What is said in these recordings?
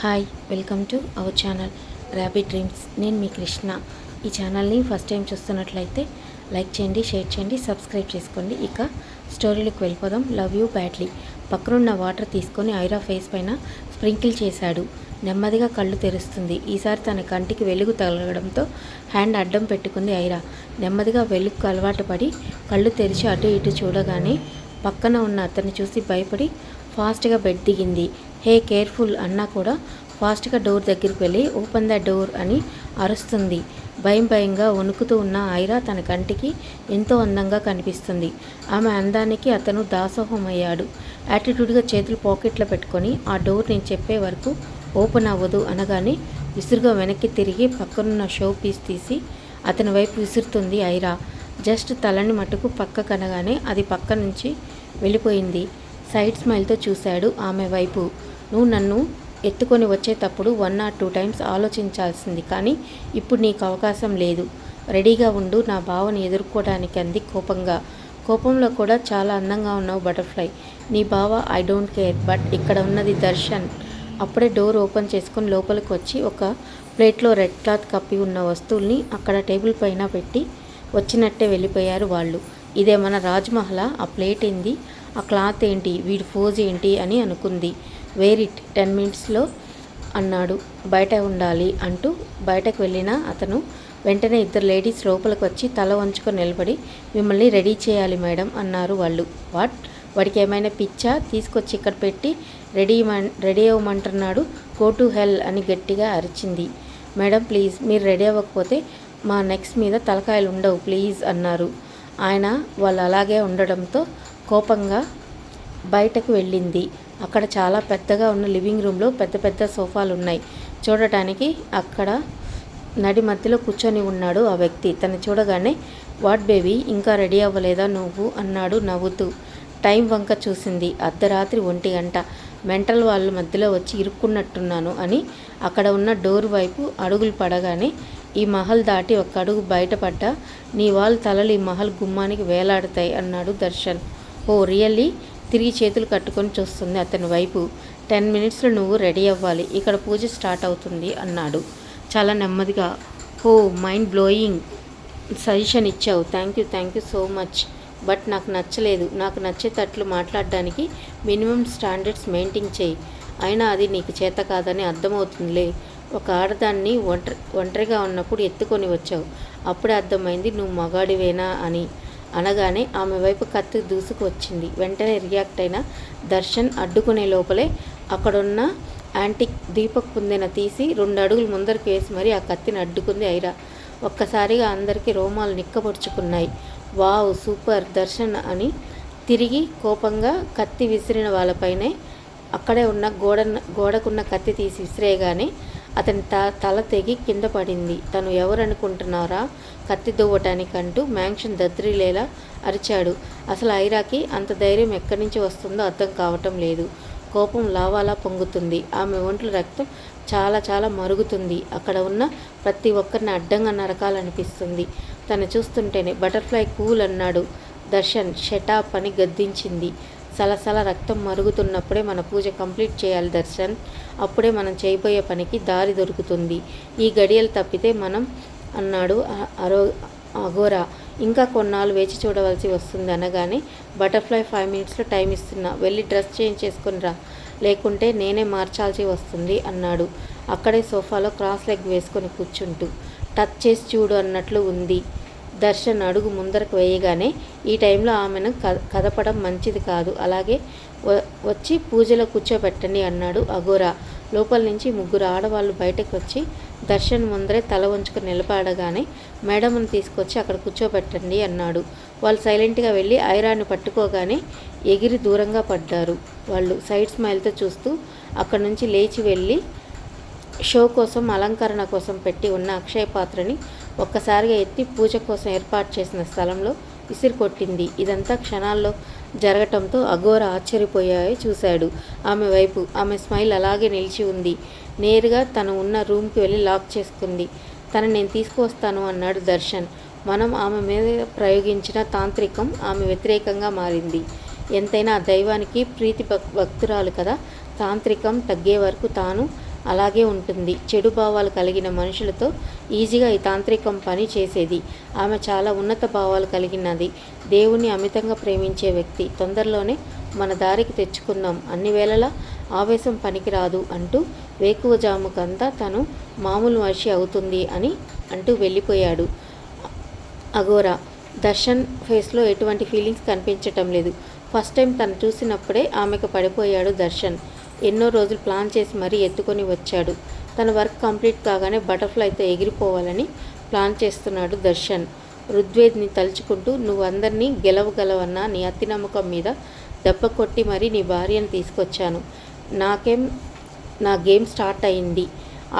Hi welcome to our channel ర్యాబీ dreams నేను మీ కృష్ణ. ఈ ఛానల్ని ఫస్ట్ టైం చూస్తున్నట్లయితే లైక్ చేయండి షేర్ చేయండి సబ్స్క్రైబ్ చేసుకోండి. ఇక స్టోరీలోకి వెళ్ళిపోదాం. లవ్ యూ బ్యాడ్లీ పక్కనున్న వాటర్ తీసుకొని ఐరా ఫేస్ పైన స్ప్రింకిల్ చేశాడు. నెమ్మదిగా కళ్ళు తెరుస్తుంది. ఈసారి తన కంటికి వెలుగు తగలడంతో హ్యాండ్ అడ్డం పెట్టుకుంది ఐరా. నెమ్మదిగా వెలుగుకు అలవాటు పడి కళ్ళు తెరిచి అటు ఇటు చూడగానే పక్కన ఉన్న అతన్ని చూసి భయపడి ఫాస్ట్గా బెడ్ దిగింది. హే కేర్ఫుల్ అన్నా కూడా ఫాస్ట్గా డోర్ దగ్గరికి వెళ్ళి ఓపెన్ ద డోర్ అని అరుస్తుంది. భయం భయంగా వణుకుతూ ఉన్న ఐరా తన కంటికి ఎంతో అందంగా కనిపిస్తుంది. ఆమె అందానికి అతను దాసోహం అయ్యాడు యాటిట్యూడ్గా చేతులు పాకెట్లో పెట్టుకొని ఆ డోర్ నేను చెప్పే వరకు ఓపెన్ అవ్వదు అనగానే విసురుగా వెనక్కి తిరిగి పక్కనున్న షో పీస్ తీసి అతని వైపు విసురుతుంది ఐరా. జస్ట్ తలని మటుకు పక్క కనగానే అది పక్క నుంచి వెళ్ళిపోయింది. సైడ్ స్మైల్తో చూశాడు ఆమె వైపు. నువ్వు నన్ను ఎత్తుకొని వచ్చేటప్పుడు వన్ ఆర్ టూ టైమ్స్ ఆలోచించాల్సింది కానీ ఇప్పుడు నీకు అవకాశం లేదు. రెడీగా ఉండు నా భావన ఎదుర్కోవడానికి అంది కోపంగా. కోపంలో కూడా చాలా అందంగా ఉన్నావు బటర్ఫ్లై. నీ బావ ఐ డోంట్ కేర్ బట్ ఇక్కడ ఉన్నది దర్శన్. అప్పుడే డోర్ ఓపెన్ చేసుకొని లోపలికి వచ్చి ఒక ప్లేట్లో రెడ్ క్లాత్ కప్పి ఉన్న వస్తువుల్ని అక్కడ టేబుల్ పైన పెట్టి వచ్చినట్టే వెళ్ళిపోయారు వాళ్ళు. ఇదే మన రాజ్మహల్? ఆ ప్లేట్ ఏంది? ఆ క్లాత్ ఏంటి? వీడి ఫోజ్ ఏంటి? అని అనుకుంది. వేర్ ఇట్ టెన్ మినిట్స్లో అన్నాడు. బయట ఉండాలి అంటూ బయటకు వెళ్ళిన అతను వెంటనే ఇద్దరు లేడీస్ లోపలికి వచ్చి తల వంచుకొని నిలబడి మిమ్మల్ని రెడీ చేయాలి మేడం అన్నారు వాళ్ళు. వాట్? వాడికి ఏమైనా పిచ్చా? తీసుకొచ్చి ఇక్కడ పెట్టి రెడీ రెడీ అవ్వమంటున్నాడు. గో టు హెల్ అని గట్టిగా అరిచింది. మేడం ప్లీజ్ మీరు రెడీ అవ్వకపోతే మా నెక్స్ట్ మీద తలకాయలు ఉండవు ప్లీజ్ అన్నారు. ఆయన వాళ్ళు అలాగే ఉండడంతో కోపంగా బయటకు వెళ్ళింది. అక్కడ చాలా పెద్దగా ఉన్న లివింగ్ రూమ్లో పెద్ద పెద్ద సోఫాలు ఉన్నాయి. చూడటానికి అక్కడ నడి మధ్యలో కూర్చొని ఉన్నాడు ఆ వ్యక్తి. తను చూడగానే వాట్ బేబీ ఇంకా రెడీ అవ్వలేదా నువ్వు? అన్నాడు నవ్వుతూ. టైం వంక చూసింది. అర్ధరాత్రి ఒంటి గంట. మెంటల్ వాళ్ళ మధ్యలో వచ్చి ఇరుక్కున్నట్టున్నాను అని అక్కడ ఉన్న డోర్ వైపు అడుగులు పడగానే ఈ మహల్ దాటి ఒక అడుగు బయటపడ్డా నీ వాళ్ళ తలలు ఈ మహల్ గుమ్మానికి వేలాడతాయి అన్నాడు దర్శన్. ఓ రియల్లీ? తిరిగి చేతులు కట్టుకొని చూస్తుంది అతని వైపు. టెన్ మినిట్స్లో నువ్వు రెడీ అవ్వాలి. ఇక్కడ పూజ స్టార్ట్ అవుతుంది అన్నాడు. చాలా నెమ్మదిగా. ఓ మైండ్ బ్లోయింగ్ సజెషన్ ఇచ్చావు. Thank you thank you so much. But నాకు నచ్చలేదు. నాకు నచ్చేటట్లు మాట్లాడడానికి మినిమం స్టాండర్డ్స్ మెయింటైన్ చేయి. అయినా అది నీకు చేత కాదని అర్థమవుతుందిలే. ఒక ఆడదాన్ని ఒంటరి ఒంటరిగా ఉన్నప్పుడు ఎత్తుకొని వచ్చావు. అప్పుడే అర్థమైంది నువ్వు మగాడివేనా అని. అనగానే ఆమె వైపు కత్తి దూసుకు వచ్చింది వెంటనే రియాక్ట్ అయిన దర్శన్ అడ్డుకునే లోపలే అక్కడున్న యాంటిక్ దీపక్ పుందెన తీసి రెండు అడుగులు ముందరికి వేసి మరీ ఆ కత్తిని అడ్డుకుంది ఐరా. ఒక్కసారిగా అందరికీ రోమాలు నిక్కపరుచుకున్నాయి వావ్ సూపర్ దర్శన్ అని తిరిగి కోపంగా కత్తి విసిరిన వాళ్ళపైనే అక్కడే ఉన్న గోడ గోడకున్న కత్తి తీసి విసిరేయగానే అతని త తల తెగి కింద పడింది. తను ఎవరనుకుంటున్నారా? కత్తి దువ్వటానికంటూ మ్యాంక్షన్ దద్రిలేలా అరిచాడు. అసలు ఐరాకి అంత ధైర్యం ఎక్కడి నుంచి వస్తుందో అర్థం కావటం లేదు. కోపం లావాలా పొంగుతుంది. ఆమె ఒంట్లో రక్తం చాలా చాలా మరుగుతుంది. అక్కడ ఉన్న ప్రతి ఒక్కరిని అడ్డంగా నరకాలనిపిస్తుంది. తను చూస్తుంటేనే బటర్ఫ్లై కూల్ అన్నాడు. దర్శన్ షటాప్ అని గద్దించింది. సలసల రక్తం మరుగుతున్నప్పుడే మన పూజ కంప్లీట్ చేయాలి దర్శన్. అప్పుడే మనం చేయబోయే పనికి దారి దొరుకుతుంది. ఈ గడియలు తప్పితే మనం అన్నాడు అరో అఘోరా. ఇంకా కొన్నాళ్ళు వేచి చూడవలసి వస్తుంది అనగానే బటర్ఫ్లై ఫైవ్ మినిట్స్లో టైం ఇస్తున్నా. వెళ్ళి డ్రెస్ చేంజ్ చేసుకుని రా. లేకుంటే నేనే మార్చాల్సి వస్తుంది అన్నాడు. అక్కడే సోఫాలో క్రాస్ లెగ్ వేసుకొని కూర్చుంటూ. టచ్ చేసి చూడు అన్నట్లు ఉంది. దర్శన్ అడుగు ముందరకు వేయగానే ఈ టైంలో ఆమెను కదపడం మంచిది కాదు. అలాగే వచ్చి పూజలో కూర్చోబెట్టండి అన్నాడు అఘోరా. లోపల నుంచి ముగ్గురు ఆడవాళ్ళు బయటకు వచ్చి దర్శన్ ముందరే తల వంచుకొని నిలబడగానే మేడంను తీసుకొచ్చి అక్కడ కూర్చోబెట్టండి అన్నాడు. వాళ్ళు సైలెంట్గా వెళ్ళి ఐరాన్ని పట్టుకోగానే ఎగిరి దూరంగా పడ్డారు వాళ్ళు. సైడ్ స్మైల్తో చూస్తూ అక్కడ నుంచి లేచి వెళ్ళి షో కోసం అలంకరణ కోసం పెట్టి ఉన్న అక్షయ పాత్రని ఒక్కసారిగా ఎత్తి పూజ కోసం ఏర్పాటు చేసిన స్థలంలో విసిరి కొట్టింది. ఇదంతా క్షణాల్లో జరగటంతో అఘోర ఆశ్చర్యపోయాయి చూశాడు. ఆమె వైపు ఆమె స్మైల్ అలాగే నిలిచి ఉంది. నేరుగా తను ఉన్న రూమ్కి వెళ్ళి లాక్ చేసుకుంది. తను నేను తీసుకువస్తాను అన్నాడు దర్శన్. మనం ఆమె మీద ప్రయోగించిన తాంత్రికం ఆమె వ్యతిరేకంగా మారింది. ఎంతైనా ఆ దైవానికి ప్రీతి భక్తురాలు కదా. తాంత్రికం తగ్గే వరకు తాను అలాగే ఉంటుంది. చెడు భావాలు కలిగిన మనుషులతో ఈజీగా ఈ తాంత్రికం పని చేసేది. ఆమె చాలా ఉన్నత భావాలు కలిగినది. దేవుణ్ణి అమితంగా ప్రేమించే వ్యక్తి. తొందరలోనే మన దారికి తెచ్చుకుందాం. అన్ని వేళలా ఆవేశం పనికిరాదు అంటూ వేకువజాముకంతా తను మామూలు మనిషి అవుతుంది అని అంటూ వెళ్ళిపోయాడు. అగోరా దర్శన్ ఫేస్లో ఎటువంటి ఫీలింగ్స్ కనిపించటం లేదు. ఫస్ట్ టైం తను చూసినప్పుడే ఆమెకు పడిపోయాడు దర్శన్. ఎన్నో రోజులు ప్లాన్ చేసి మరీ ఎత్తుకొని వచ్చాడు. తన వర్క్ కంప్లీట్ కాగానే బటర్ఫ్లైతో ఎగిరిపోవాలని ప్లాన్ చేస్తున్నాడు దర్శన్. ఋగ్వేద్ని తలుచుకుంటూ నువ్వు అందరినీ గెలవగలవన్న నీ అతి నమ్మకం మీద దెబ్బ కొట్టి మరీ నీ భార్యను తీసుకొచ్చాను. నాకేం నా గేమ్ స్టార్ట్ అయింది.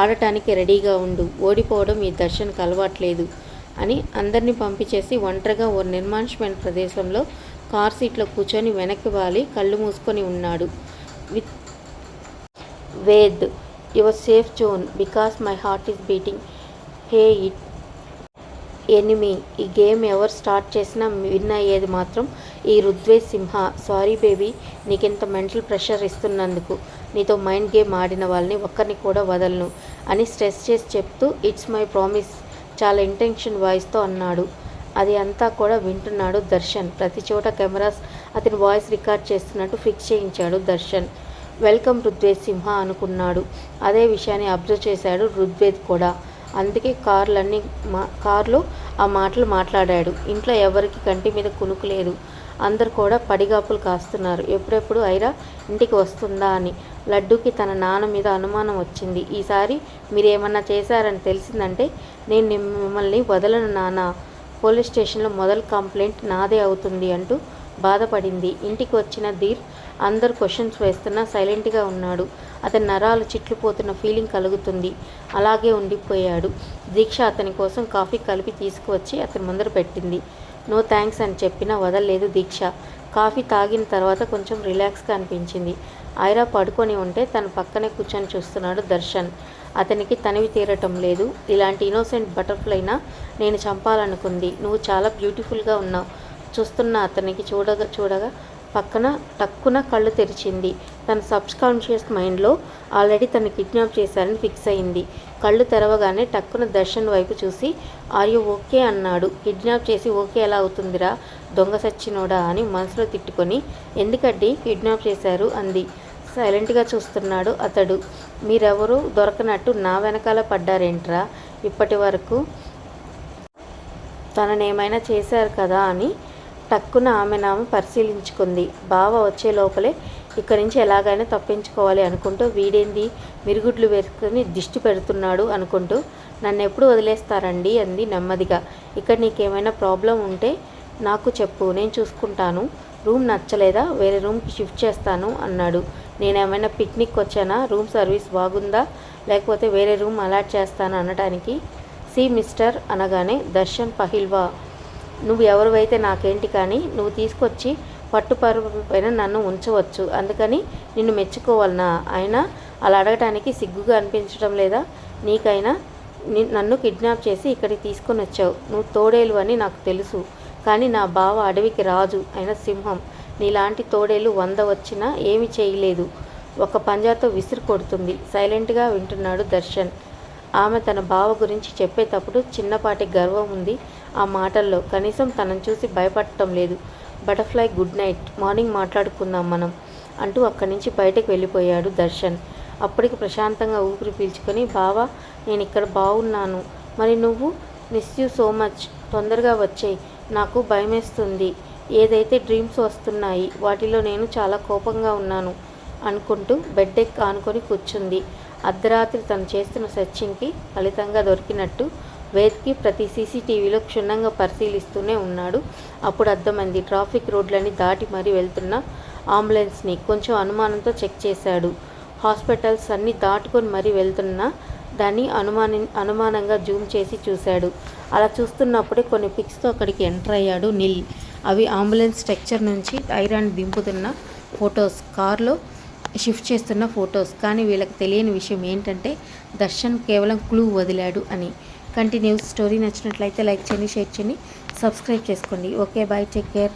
ఆడటానికి రెడీగా ఉండు. ఓడిపోవడం ఈ దర్శన్కి అలవాట్లేదు అని అందరినీ పంపించేసి ఒంటరిగా ఓ నిర్మానుష్యమైన ప్రదేశంలో కార్ సీట్లో కూర్చొని వెనక్కి వాలి కళ్ళు మూసుకొని ఉన్నాడు. With wed your safe zone because my heart is beating hey it enemy ఈ గేమ్ ఎవరు స్టార్ట్ చేసినా విన్ అయ్యేది మాత్రం ఈ రుద్వేష్ సింహ. సారీ బేబీ నీకింత మెంటల్ ప్రెషర్ ఇస్తున్నందుకు. నీతో మైండ్ గేమ్ ఆడిన వాళ్ళని ఒక్కరిని కూడా వదలను అని స్ట్రెస్ చేసి చెప్తూ ఇట్స్ మై ప్రామిస్ చాలా ఇంటెన్షన్ వాయిస్తో అన్నాడు. అది అంతా కూడా వింటున్నాడు దర్శన్. ప్రతి చోట కెమెరాస్ అతని వాయిస్ రికార్డ్ చేస్తున్నట్టు ఫిక్స్ చేయించాడు దర్శన్. వెల్కమ్ రుద్వేద్ సింహ అనుకున్నాడు. అదే విషయాన్ని అబ్జర్వ్ చేశాడు రుద్వేద్ కూడా. అందుకే కార్లన్నీ మా కార్లో ఆ మాటలు మాట్లాడాడు. ఇంట్లో ఎవరికి కంటి మీద కునుకు లేదు. అందరు కూడా పడిగాపులు కాస్తున్నారు. ఎప్పుడెప్పుడు ఐరా ఇంటికి వస్తుందా అని. లడ్డూకి తన నాన్న మీద అనుమానం వచ్చింది. ఈసారి మీరేమన్నా చేశారని తెలిసిందంటే నేను మిమ్మల్ని వదలను నాన్న. పోలీస్ స్టేషన్లో మొదలు కంప్లైంట్ నాదే అవుతుంది అంటూ బాధపడింది. ఇంటికి వచ్చిన ధీర్ అందరు క్వశ్చన్స్ వేస్తున్నా సైలెంట్గా ఉన్నాడు. అతని నరాలు చిట్లిపోతున్న ఫీలింగ్ కలుగుతుంది. అలాగే ఉండిపోయాడు. దీక్ష అతని కోసం కాఫీ కలిపి తీసుకువచ్చి అతని ముందర పెట్టింది. నో థ్యాంక్స్ అని చెప్పినా వదలలేదు దీక్ష. కాఫీ తాగిన తర్వాత కొంచెం రిలాక్స్గా అనిపించింది. ఐరా పడుకొని ఉంటే తన పక్కనే కూర్చొని చూస్తున్నాడు దర్శన్. అతనికి తనివి తీరటం లేదు. ఇలాంటి ఇన్నోసెంట్ బటర్ఫ్లైనా నేను చంపాలనుకుంది. నువ్వు చాలా బ్యూటిఫుల్గా ఉన్నావు. చూస్తున్న అతనికి చూడగా చూడగా పక్కన టక్కున కళ్ళు తెరిచింది. తన సబ్స్కాన్షియస్ మైండ్లో ఆల్రెడీ తను కిడ్నాప్ చేశారని ఫిక్స్ అయింది. కళ్ళు తెరవగానే టక్కున దర్శన్ వైపు చూసి ఆర్యు ఓకే? అన్నాడు. కిడ్నాప్ చేసి ఓకే ఎలా అవుతుందిరా? దొంగ సచ్చినోడా? అని మనసులో తిట్టుకొని ఎందుకండి కిడ్నాప్ చేశారు? అంది. సైలెంట్గా చూస్తున్నాడు అతడు. మీరెవరూ? దొరకనట్టు నా వెనకాల పడ్డారేంట్రా? ఇప్పటి వరకు తననేమైనా చేశారు కదా? అని టక్కున ఆమె నామ పరిశీలించుకుంది. బావ వచ్చే లోపలే ఇక్కడి నుంచి ఎలాగైనా తప్పించుకోవాలి అనుకుంటూ వీడేంది? మిరుగుడ్లు వేసుకొని దిష్టి పెడుతున్నాడు అనుకుంటూ నన్ను ఎప్పుడు వదిలేస్తారండి అంది నెమ్మదిగా. ఇక్కడ నీకేమైనా ప్రాబ్లం ఉంటే నాకు చెప్పు నేను చూసుకుంటాను. రూమ్ నచ్చలేదా? వేరే రూమ్కి షిఫ్ట్ చేస్తాను అన్నాడు. నేనేమైనా పిక్నిక్ వచ్చానా? రూమ్ సర్వీస్ బాగుందా? లేకపోతే వేరే రూమ్ అలాట్ చేస్తాను? అనడానికి సి మిస్టర్ అనగానే దర్శన్ పహిల్వా నువ్వు ఎవరివైతే నాకేంటి కానీ నువ్వు తీసుకొచ్చి పట్టుపరుపు పైన నన్ను ఉంచవచ్చు. అందుకని నిన్ను మెచ్చుకోవాలనా? అయినా అలా అడగటానికి సిగ్గుగా అనిపించడం లేదా? నీకైనా నన్ను కిడ్నాప్ చేసి ఇక్కడికి తీసుకొని వచ్చావు. నువ్వు తోడేలు అని నాకు తెలుసు. కానీ నా బావ అడవికి రాజు అయిన సింహం. నీలాంటి తోడేలు వంద వచ్చినా ఏమి చేయలేదు. ఒక పంజాతో విసిరి కొడుతుంది. సైలెంట్గా వింటున్నాడు దర్శన్. ఆమె తన బావ గురించి చెప్పేటప్పుడు చిన్నపాటి గర్వం ఉంది ఆ మాటల్లో. కనీసం తనను చూసి భయపడటం లేదు. బటర్ఫ్లై గుడ్ నైట్ మార్నింగ్ మాట్లాడుకుందాం మనం అంటూ అక్కడి నుంచి బయటకు వెళ్ళిపోయాడు దర్శన్. అప్పటికి ప్రశాంతంగా ఊపిరి పీల్చుకొని బావా నేను ఇక్కడ బాగున్నాను మరి నువ్వు? Miss you so much. తొందరగా వచ్చేయి. నాకు భయమేస్తుంది. ఏదైతే డ్రీమ్స్ వస్తున్నాయి వాటిలో నేను చాలా కోపంగా ఉన్నాను అనుకుంటూ బెడ్ ఎక్ ఆనుకొని కూర్చుంది. అర్ధరాత్రి తను చేస్తున్న సెర్చింగ్కి ఫలితంగా దొరికినట్టు వేద్కి ప్రతి సీసీటీవీలో క్షుణ్ణంగా పరిశీలిస్తూనే ఉన్నాడు. అప్పుడు అర్థమైంది ట్రాఫిక్ రోడ్లని దాటి మరీ వెళ్తున్న అంబులెన్స్ని కొంచెం అనుమానంతో చెక్ చేశాడు. హాస్పిటల్స్ అన్నీ దాటుకొని మరీ వెళ్తున్న దాన్ని అనుమాని అనుమానంగా జూమ్ చేసి చూశాడు. అలా చూస్తున్నప్పుడే కొన్ని పిక్స్తో అక్కడికి ఎంటర్ అయ్యాడు నిల్. అవి అంబులెన్స్ స్ట్రక్చర్ నుంచి ఐరాన్ దింపుతున్న ఫొటోస్. కార్లో షిఫ్ట్ చేస్తున్న ఫొటోస్. కానీ వీళ్ళకి తెలియని విషయం ఏంటంటే దర్శన్ కేవలం క్లూ వదిలాడు అని. కంటిన్యూస్ స్టోరీ నచ్చినట్లయితే లైక్ చేయండి షేర్ చేయండి సబ్స్క్రైబ్ చేసుకోండి. Okay bye take care.